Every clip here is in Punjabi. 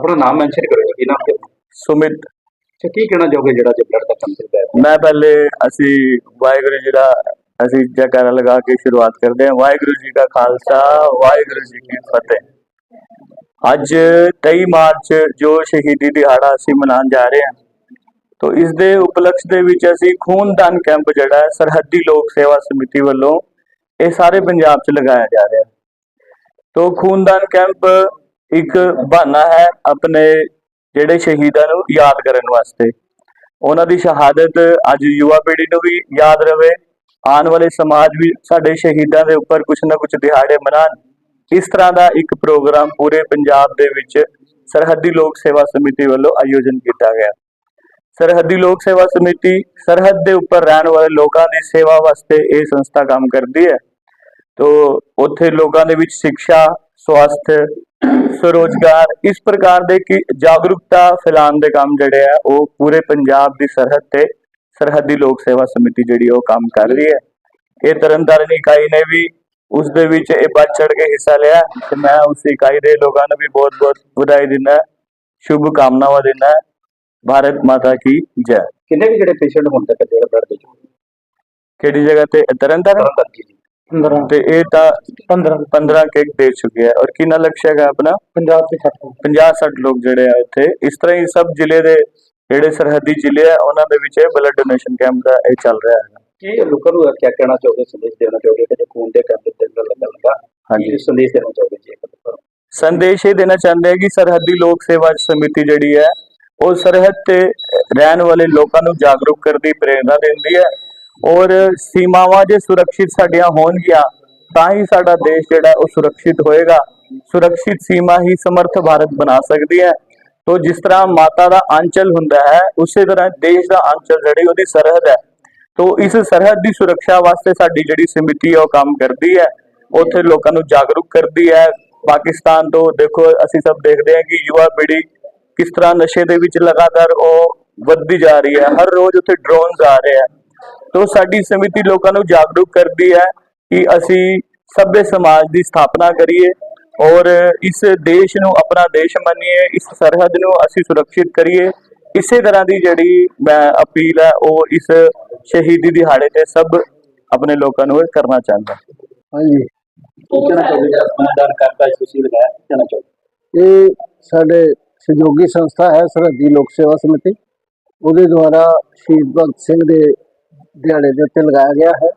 ਆਪਣਾ ਨਾਮ ਮੈਂਸ਼ਨ ਕਰੋ ਜੀ ਕੀ ਨਾਮ ਹੈ? ਸੁਮਿਤ। ਅੱਛਾ ਕੀ ਕਹਿਣਾ ਚਾਹੋਗੇ ਜਿਹੜਾ ਜੇ ਬਲੱਡ ਦਾ ਕੰਮ ਚੱਲਦਾ ਹੈ? ਮੈਂ ਪਹਿਲੇ ਅਸੀਂ ਵਾਹਿਗੁਰੂ ਜੀ ਦਾ ਅਸੀਂ ਜੈਕਾਰਾ ਲਗਾ ਕੇ ਸ਼ੁਰੂਆਤ ਕਰਦੇ ਹਾਂ। ਵਾਹਿਗੁਰੂ ਜੀ ਦਾ ਖਾਲਸਾ ਵਾਹਿਗੁਰੂ ਜੀ ਕੀ ਫਤਿਹ। ਅੱਜ 23 ਮਾਰਚ ਜੋ ਸ਼ਹੀਦੀ ਦਿਹਾੜਾ ਅਸੀਂ ਮਨਾਉਣ ਜਾ ਰਹੇ ਹਾਂ ਤੋ ਇਸ ਦੇ ਉਪਲਕਸ਼ ਦੇ ਵਿੱਚ ਅਸੀਂ ਖੂਨਦਾਨ ਕੈਂਪ ਜਿਹੜਾ ਹੈ ਸਰਹੱਦੀ ਲੋਕ ਸੇਵਾ ਸਮਿਤੀ ਵੱਲੋਂ ਇਹ ਸਾਰੇ ਪੰਜਾਬ 'ਚ ਲਗਾਇਆ ਜਾ ਰਿਹਾ ਹੈ। ਤੋ ਖੂਨਦਾਨ ਕੈਂਪ ਇੱਕ ਬਹਾਨਾ ਹੈ ਆਪਣੇ ਜਿਹੜੇ ਸ਼ਹੀਦਾਂ ਨੂੰ ਯਾਦ ਕਰਨ ਵਾਸਤੇ। ਉਹਨਾਂ ਦੀ ਸ਼ਹਾਦਤ ਅੱਜ ਯੁਵਾ ਪੀੜ੍ਹੀ ਨੂੰ ਵੀ ਯਾਦ ਰਵੇ। ਆਉਣ ਵਾਲੇ ਸਮਾਜ ਵੀ ਸਾਡੇ ਸ਼ਹੀਦਾਂ ਦੇ ਉੱਪਰ ਕੁਝ ਨਾ ਕੁਝ ਦਿਹਾੜੇ ਮਨਾਉਣ ਇਸ ਤਰ੍ਹਾਂ ਦਾ ਇੱਕ ਪ੍ਰੋਗਰਾਮ ਪੂਰੇ ਪੰਜਾਬ ਦੇ ਵਿੱਚ ਸਰਹੱਦੀ ਲੋਕ ਸੇਵਾ ਸਮਿਤੀ ਵੱਲੋਂ ਆਯੋਜਨ ਕੀਤਾ ਗਿਆ। ਸਰਹੱਦੀ ਲੋਕ ਸੇਵਾ ਸਮਿਤੀ ਸਰਹੱਦ ਦੇ ਉੱਪਰ ਰਹਿਣ ਵਾਲੇ ਲੋਕਾਂ ਦੀ ਸੇਵਾ ਵਾਸਤੇ ਇਹ ਸੰਸਥਾ ਕੰਮ ਕਰਦੀ ਹੈ। ਤੋ ਉੱਥੇ ਲੋਕਾਂ ਦੇ ਵਿੱਚ ਸਿੱਖਿਆ ਸਵਾਸਥ ਸਰੋਜ਼ਗਾਰ ਇਸ ਪ੍ਰਕਾਰ ਦੇ ਕਿ ਜਾਗਰੂਕਤਾ ਫੈਲਾਉਣ ਦੇ ਕੰਮ ਜਿਹੜੇ ਆ ਉਹ ਪੂਰੇ ਪੰਜਾਬ ਦੀ ਸਰਹੱਦ ਤੇ ਸਰਹੱਦੀ ਲੋਕ ਸੇਵਾ ਸਮਿਤੀ ਜਿਹੜੀ ਉਹ ਕੰਮ ਕਰ ਰਹੀ ਹੈ। ਇਹ ਤਰਨਤਾਰਨ ਇਕਾਈ ਨੇ ਵੀ ਉਸ ਦੇ ਵਿੱਚ ਇਹ ਵੱਧ ਚੜ ਕੇ ਹਿੱਸਾ ਲਿਆ ਤੇ ਮੈਂ ਉਸ ਇਕਾਈ ਦੇ ਲੋਕਾਂ ਨੂੰ ਵੀ ਬਹੁਤ-ਬਹੁਤ ਵਧਾਈ ਦਿੰਦਾ ਸ਼ੁਭ ਕਾਮਨਾਵਾਂ ਦਿੰਦਾ। ਭਾਰਤ ਮਾਤਾ ਕੀ ਜੈ। ਕਿੰਨੇ ਵੀ ਜਿਹੜੇ ਪੇਸ਼ੈਂਟ ਹੁਣ ਤੱਕ ਜਿਹੜਾ ਬਲੱਡ ਦੇ ਕਿਹੜੀ ਜਗ੍ਹਾ ਤੇ? ਤਰਨਤਾਰਨ? ਤਰਨਤਾਰਨ ਜੀ। 15 ਤੇ ਇਹ ਤਾਂ 15 15 ਕੇਕ ਦੇ ਚੁੱਕੇ ਹੈ ਔਰ ਕਿੰਨਾ ਲਕਸ਼ ਹੈਗਾ ਆਪਣਾ? ਪੰਜਾਬ ਤੇ ਛੱਡ 50 60 ਲੋਕ ਜਿਹੜੇ ਆ ਇੱਥੇ। ਇਸ ਤਰ੍ਹਾਂ ਹੀ ਸਭ ਜ਼ਿਲ੍ਹੇ ਦੇ ਜਿਹੜੇ ਸਰਹੱਦੀ ਜ਼ਿਲ੍ਹੇ ਆ ਉਹਨਾਂ ਦੇ ਵਿੱਚ ਇਹ ਬਲੱਡ ਡੋਨੇਸ਼ਨ ਕੈਂਪ ਦਾ ਇਹ ਚੱਲ ਰਿਹਾ ਹੈ ਕੀ ਲੋਕਾਂ ਨੂੰ ਕੀ ਕਹਿਣਾ ਚਾਹੋਗੇ? ਸੰਦੇਸ਼ ਦੇਣਾ ਚਾਹੋਗੇ ਕਿ ਖੂਨ ਦੇ ਕੈਂਪ ਤੇ ਲੱਗਾ ਲੱਗਾ ਹਾਂਜੀ। ਸੰਦੇਸ਼ ਦੇਣਾ ਚਾਹੋਗੇ ਜੀ? ਸੰਦੇਸ਼ ਇਹ ਦੇਣਾ ਚਾਹੁੰਦੇ ਹਾਂ ਕਿ ਸਰਹੱਦੀ ਲੋਕ ਸੇਵਾ ਸਮਿਤੀ ਜਿਹੜੀ ਹੈ ਉਹ ਸਰਹੱਦ ਤੇ ਰਹਿਣ ਵਾਲੇ ਲੋਕਾਂ ਨੂੰ ਜਾਗਰੂਕ ਕਰਦੀ ਪ੍ਰੇਰਣਾ ਦਿੰਦੀ ਹੈ। ਔਰ ਸੀਮਾਵਾਂ ਜੇ ਸੁਰੱਖਿਅਤ ਸਾਡੀਆਂ ਹੋਣਗੀਆਂ, ਤਾਂ ਹੀ ਸਾਡਾ ਦੇਸ਼ ਜਿਹੜਾ ਉਹ ਸੁਰੱਖਿਅਤ ਹੋਏਗਾ। ਸੁਰੱਖਿਅਤ ਸੀਮਾ ਹੀ ਸਮਰਥ ਭਾਰਤ ਬਣਾ ਸਕਦੀ ਹੈ। ਤੋ ਜਿਸ ਤਰ੍ਹਾਂ ਮਾਤਾ ਦਾ ਆਂਚਲ ਹੁੰਦਾ ਹੈ, ਉਸੇ ਤਰ੍ਹਾਂ ਦੇਸ਼ ਦਾ ਆਂਚਲ ਜਿਹੜੀ ਉਹਦੀ ਸਰਹੱਦ ਹੈ। ਤੋ ਇਸ ਸਰਹੱਦ ਦੀ ਸੁਰੱਖਿਆ ਵਾਸਤੇ ਸਾਡੀ ਜਿਹੜੀ ਸਮਿਤੀ ਹੈ, ਉਹ ਕੰਮ ਕਰਦੀ ਹੈ। ਉੱਥੇ ਲੋਕਾਂ ਨੂੰ ਜਾਗਰੂਕ ਕਰਦੀ ਹੈ। ਪਾਕਿਸਤਾਨ ਤੋਂ ਦੇਖੋ, ਅਸੀਂ ਸਭ ਦੇਖਦੇ ਹਾਂ ਕਿ ਯੁਵਾ ਪੀੜ੍ਹੀ ਕਿਸ ਤਰ੍ਹਾਂ ਨਸ਼ੇ ਦੇ ਵਿੱਚ ਲਗਾਤਾਰ ਉਹ ਵੱਧਦੀ ਜਾ ਰਹੀ ਹੈ। ਹਰ ਰੋਜ਼ ਉੱਥੇ ਡਰੋਨਸ ਆ ਰਹੇ ਆ ਤੋ ਸਾਡੀ ਸਮਿਤੀ ਲੋਕਾਂ ਨੂੰ ਜਾਗਰੂਕ ਕਰਦੀ ਹੈ ਕਿ ਅਸੀਂ ਸਭ्य ਸਮਾਜ ਦੀ ਸਥਾਪਨਾ ਕਰੀਏ ਔਰ ਇਸ ਦੇਸ਼ ਨੂੰ ਆਪਣਾ ਦੇਸ਼ ਮੰਨੀਏ ਇਸ ਸਰਹੱਦ ਨੂੰ ਅਸੀਂ ਸੁਰੱਖਿਅਤ ਕਰੀਏ। ਇਸੇ ਤਰ੍ਹਾਂ ਦੀ ਜਿਹੜੀ ਮੈਂ ਅਪੀਲ ਹੈ ਉਹ ਇਸ ਸ਼ਹੀਦੀ ਦਿਹਾੜੇ ਤੇ ਸਭ ਆਪਣੇ ਲੋਕਾਂ ਨੂੰ ਕਰਨਾ ਚਾਹੁੰਦਾ। ਹਾਂਜੀ। ਕਹਿਣਾ ਤੁਸੀਂ ਲਗਾਇਆ ਕਹਿਣਾ ਚਾਹੋਗੇ? ਇਹ ਸਾਡੇ ਸਹਿਯੋਗੀ ਸੰਸਥਾ ਹੈ ਸਰਹੱਦੀ ਲੋਕ ਸੇਵਾ ਸਮਿਤੀ। ਉਹਦੇ ਦੁਆਰਾ ਸ਼ਹੀਦ ਭਗਤ ਸਿੰਘ ਦੇ ਦਿਹਾੜੇ ਦੇ ਉੱਤੇ ਲਗਾਇਆ ਗਿਆ ਹੈ।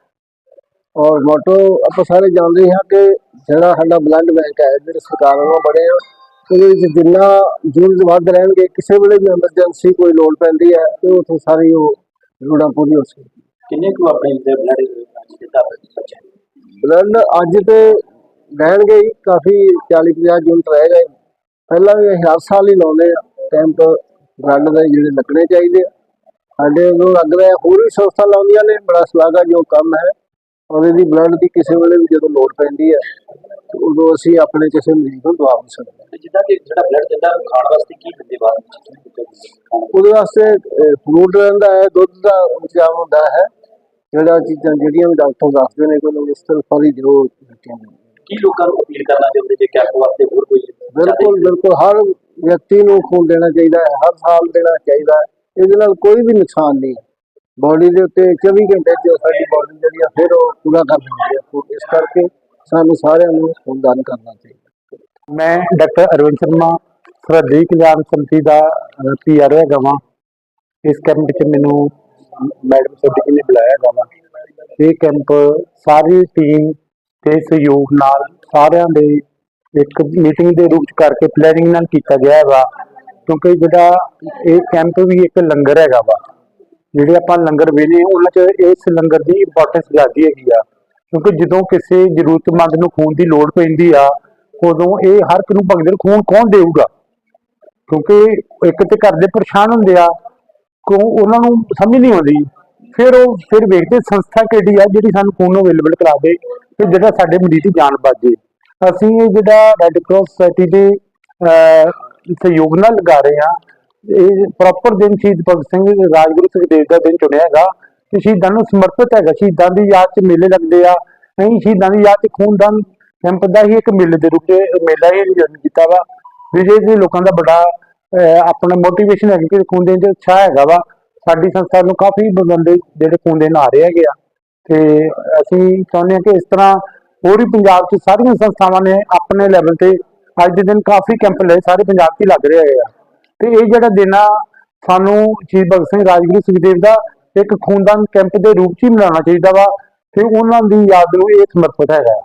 ਔਰ ਮੋਟੋ ਆਪਾਂ ਸਾਰੇ ਜਾਣਦੇ ਹਾਂ ਕਿ ਜਿਹੜਾ ਸਾਡਾ ਬਲੱਡ ਬੈਂਕ ਹੈ ਜਿਹੜੇ ਸਰਕਾਰ ਵੱਲੋਂ ਬਣੇ ਆ ਉਹਦੇ ਵਿੱਚ ਜਿੰਨਾ ਯੂਨਿਟ ਵੱਧ ਰਹਿਣਗੇ ਕਿਸੇ ਵੇਲੇ ਵੀ ਐਮਰਜੈਂਸੀ ਕੋਈ ਲੋੜ ਪੈਂਦੀ ਹੈ ਤੇ ਉੱਥੇ ਸਾਰੀ ਉਹ ਲੋੜਾਂ ਪੂਰੀ ਹੋ ਸਕਦੀ ਕਿੰਨੇ ਕੁ ਆਪਣੇ ਦੇ ਬਲੱਡ ਦਿੱਤਾ ਬੱਚੇ ਬਲੱਡ ਅੱਜ ਤੇ ਰਹਿਣਗੇ ਹੀ ਕਾਫੀ 40 50 ਯੂਨਿਟ ਰਹੇਗਾ ਹੀ। ਪਹਿਲਾਂ ਵੀ ਹਰ ਸਾਲ ਹੀ ਲਾਉਂਦੇ ਆ ਕੈਂਪ ਬਲੱਡ ਦੇ ਜਿਹੜੇ ਲੱਗਣੇ ਚਾਹੀਦੇ ਆ। ਸਾਡੇ ਨੂੰ ਲੱਗ ਰਿਹਾ ਹੋਰ ਵੀ ਸੰਸਥਾ ਲਾਉਂਦੀਆਂ ਨੇ। ਬੜਾ ਸ਼ਲਾਘਾ ਜੋ ਕੰਮ ਹੈ। ਔਰ ਇਹਦੀ ਬਲੱਡ ਦੀ ਕਿਸੇ ਵੇਲੇ ਵੀ ਜਦੋਂ ਲੋੜ ਪੈਂਦੀ ਹੈ ਉਦੋਂ ਅਸੀਂ ਆਪਣੇ ਕਿਸੇ ਮਰੀਜ਼ ਨੂੰ ਦਵਾ ਵੀ ਸਕਦੇ ਹਾਂ। ਜਿੱਦਾਂ ਕਿ ਜਿਹੜਾ ਬਲੱਡ ਦਿੰਦਾ ਉਹ ਖਾਣ ਵਾਸਤੇ ਕੀ ਦਿੰਦੇ ਬਾਅਦ ਉਹਦੇ ਵਾਸਤੇ ਰਹਿੰਦਾ ਹੈ ਦੁੱਧ ਦਾ ਇੰਤਜ਼ਾਮ ਹੁੰਦਾ ਹੈ। ਜਿਹੜਾ ਚੀਜ਼ਾਂ ਜਿਹੜੀਆਂ ਵੀ ਡਾਕਟਰ ਦੱਸਦੇ ਨੇ ਕੋਈ ਇਸ ਤਰ੍ਹਾਂ ਫਰੀ ਦਿਓ ਕੀ ਲੋਕਾਂ ਨੂੰ ਅਪੀਲ ਕਰਨਾ ਚਾਹੁੰਦੇ ਜੇ ਕੈਂਪ ਵਾਸਤੇ ਹੋਰ ਕੋਈ? ਬਿਲਕੁਲ ਬਿਲਕੁਲ। ਹਰ ਵਿਅਕਤੀ ਨੂੰ ਖੂਨ ਦੇਣਾ ਚਾਹੀਦਾ ਹੈ ਹਰ ਸਾਲ ਦੇਣਾ ਚਾਹੀਦਾ ਹੈ। ਇਹਦੇ ਨਾਲ ਕੋਈ ਵੀ ਨੁਕਸਾਨ ਨਹੀਂ। ਬਾਡੀ ਦੇ ਉੱਤੇ 24 ਘੰਟੇ ਚ ਸਾਡੀ ਬਾਡੀ ਜਿਹੜੀ ਆ, ਫਿਰ ਉਹ ਪੂਰਾ ਕਰ ਦਿੰਦੀ ਹੈ ਇਸ ਕਰਕੇ ਸਾਨੂੰ ਸਾਰਿਆਂ ਨੂੰ ਖੂਨਦਾਨ ਕਰਨਾ ਚਾਹੀਦਾ। ਮੈਂ ਡਾਕਟਰ ਅਰਵਿੰਦ ਸ਼ਰਮਾ ਸਰਹੱਦੀ ਕਲਿਆਣ ਸਮਿਤੀ ਦਾ ਪੀਆਰ ਹੈਗਾ ਵਾਂ। ਇਸ ਕੈਂਪ ਵਿੱਚ ਮੈਨੂੰ ਮੈਡਮ ਸੋਢੀ ਨੇ ਬੁਲਾਇਆ ਹੈਗਾ ਇਹ ਕੈਂਪ ਸਾਰੀ ਟੀਮ ਤੇ ਸਹਿਯੋਗ ਨਾਲ ਸਾਰਿਆਂ ਦੇ ਇੱਕ ਮੀਟਿੰਗ ਦੇ ਰੂਪ ਚ ਕਰਕੇ ਪਲੈਨਿੰਗ ਨਾਲ ਕੀਤਾ ਗਿਆ ਹੈਗਾ। ਕਿਉਂਕਿ ਜਿਹੜਾ ਇਹ ਕੈਂਪ ਵੀ ਇੱਕ ਲੰਗਰ ਹੈਗਾ ਵਾ ਜਿਹੜੇ ਆਪਾਂ ਲੰਗਰ ਵੇਲੇ ਉਹਨਾਂ ਚ ਇਸ ਲੰਗਰ ਦੀ ਇੰਪੋਰਟੈਂਸ ਜ਼ਿਆਦੀ ਹੈਗੀ ਆ। ਕਿਉਂਕਿ ਜਦੋਂ ਕਿਸੇ ਜ਼ਰੂਰਤਮੰਦ ਨੂੰ ਖੂਨ ਦੀ ਲੋੜ ਪੈਂਦੀ ਆ ਉਦੋਂ ਇਹ ਹਰ ਇੱਕ ਨੂੰ ਭਗਦੇ ਖੂਨ ਕੌਣ ਦੇਊਗਾ? ਕਿਉਂਕਿ ਇੱਕ ਤੇ ਘਰ ਦੇ ਪਰੇਸ਼ਾਨ ਹੁੰਦੇ ਆ ਕੋ ਉਹਨਾਂ ਨੂੰ ਸਮਝ ਨਹੀਂ ਆਉਂਦੀ। ਫਿਰ ਉਹ ਫਿਰ ਵੇਖਦੇ ਸੰਸਥਾ ਕਿਹੜੀ ਆ ਜਿਹੜੀ ਸਾਨੂੰ ਖੂਨ ਅਵੇਲੇਬਲ ਕਰਾ ਦੇ ਤੇ ਜਿਹੜਾ ਸਾਡੇ ਮਰੀਜ਼ ਦੀ ਜਾਨ ਬਚੇ ਅਸੀਂ ਇਹ ਜਿਹੜਾ ਰੈੱਡ ਕਰਾਸ ਸੋਸਾਇਟੀ ਦੇ ਅਹ, ਸਹਿਯੋਗ ਨਾਲ ਲਗਾ ਰਹੇ ਆ ਇਹ ਪ੍ਰੋਪਰ ਦਿਨ ਸ਼ਹੀਦ ਭਗਤ ਸਿੰਘ ਰਾਜਗੁਰੂ ਸੁਖਦੇਵ ਦਾ ਦਿਨ ਚੁਣਿਆ ਹੈਗਾ ਤੇ ਸ਼ਹੀਦਾਂ ਨੂੰ ਸਮਰਪਿਤ ਹੈਗਾ। ਸ਼ਹੀਦਾਂ ਦੀ ਯਾਦ 'ਚ ਮੇਲੇ ਲੱਗਦੇ ਆ। ਅਸੀਂ ਸ਼ਹੀਦਾਂ ਦੀ ਯਾਦ 'ਚ ਖੂਨਦਾਨ ਕੈਂਪ ਦਾ ਹੀ ਇੱਕ ਮੇਲੇ ਦੇ ਰੂਪ 'ਚ ਮੇਲਾ ਹੀ ਆਯੋਜਨ ਕੀਤਾ ਵਾ। ਵਿਜੇ ਜੀ ਲੋਕਾਂ ਦਾ ਬੜਾ ਆਪਣਾ ਮੋਟੀਵੇਸ਼ਨ ਹੈ ਕਿ ਖੂਨ ਦੇਣ 'ਚ ਉਤਸ਼ਾਹ ਹੈਗਾ ਵਾ। ਸਾਡੀ ਸੰਸਥਾ ਨੂੰ ਕਾਫੀ ਬੰਦੇ ਜਿਹੜੇ ਖੂਨ ਦੇਣ ਆ ਰਹੇ ਹੈਗੇ ਆ। ਤੇ ਅਸੀਂ ਚਾਹੁੰਦੇ ਹਾਂ ਕਿ ਇਸ ਤਰ੍ਹਾਂ ਹੋਰ ਵੀ ਪੰਜਾਬ 'ਚ ਸਾਰੀਆਂ ਸੰਸਥਾਵਾਂ ਨੇ ਆਪਣੇ ਲੈਵਲ ਤੇ ਅੱਜ ਦੇ ਦਿਨ ਕਾਫੀ ਕੈਂਪ ਲਏ ਸਾਰੇ ਪੰਜਾਬ 'ਚ ਹੀ ਲੱਗ ਰਹੇ ਹੈਗੇ ਆ। ਤੇ ਇਹ ਜਿਹੜਾ ਦਿਨ ਆ, ਸਾਨੂੰ ਸ਼ਹੀਦ ਭਗਤ ਸਿੰਘ ਰਾਜਗੁਰੂ ਸੁਖਦੇਵ ਦਾ ਇੱਕ ਖੂਨਦਾਨ ਕੈਂਪ ਦੇ ਰੂਪ 'ਚ ਹੀ ਮਨਾਉਣਾ ਚਾਹੀਦਾ ਵਾ ਤੇ ਉਹਨਾਂ ਦੀ ਯਾਦ ਨੂੰ ਇਹ ਸਮਰਪਿਤ ਹੈਗਾ।